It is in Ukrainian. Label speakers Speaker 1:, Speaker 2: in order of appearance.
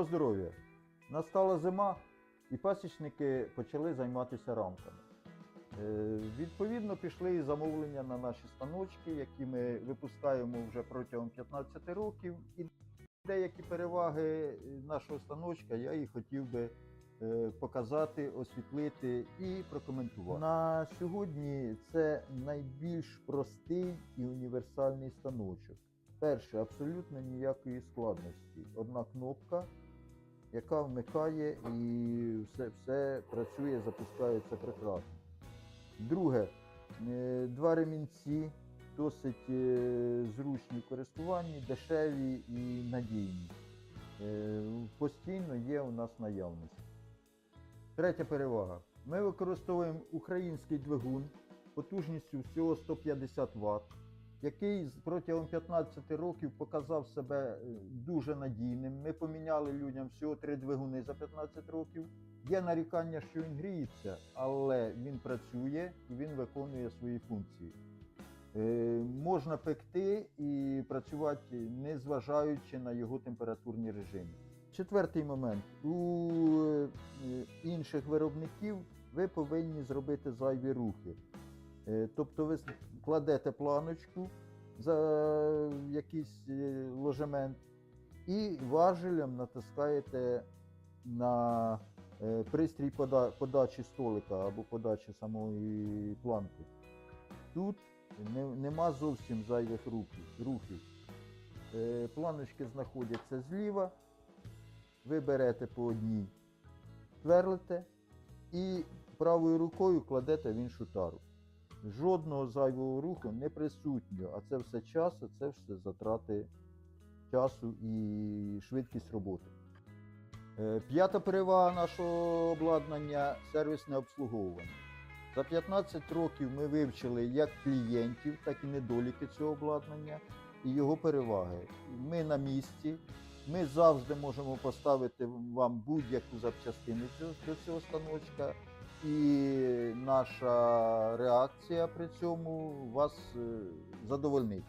Speaker 1: Доброго здоров'я! Настала зима, і пасічники почали займатися рамками. Е, Відповідно, пішли і замовлення на наші станочки, які ми випускаємо вже протягом 15 років. І деякі переваги нашого станочка я і хотів би е, показати, освітлити і прокоментувати. На сьогодні це найбільш простий і універсальний станочок. Перше, абсолютно ніякої складності. Одна кнопка, яка вмикає і все, все працює, запускається прекрасно. Друге, е, два ремінці досить е, зручні в користуванні, дешеві і надійні. Е, Постійно є у нас наявність. Третя перевага. Ми використовуємо український двигун потужністю всього 150 Вт, який протягом 15 років показав себе е, дуже надійним. Ми поміняли людям всього три двигуни за 15 років. Є нарікання, що він гріється, але він працює і він виконує свої функції. Е, можна пекти і працювати, не зважаючи на його температурні режими. Четвертий момент. У е, інших виробників ви повинні зробити зайві рухи. Е, Тобто ви кладете планочку за якийсь е, ложемент і важелем натискаєте на е, пристрій подачі столика або подачі самої планки. Тут нема зовсім зайвих рухів. Планочки знаходяться зліва, ви берете по одній, тверлите і правою рукою кладете в іншу тару. Жодного зайвого руху не присутньо, а це все час, а це все затрати часу і швидкість роботи. Е, П'ята перевага нашого обладнання сервісне обслуговування. За 15 років ми вивчили як клієнтів, так і недоліки цього обладнання і його переваги. Ми на місці, ми завжди можемо поставити вам будь-яку запчастину до цього станочка, і наша реакція при цьому вас е, задовольнить.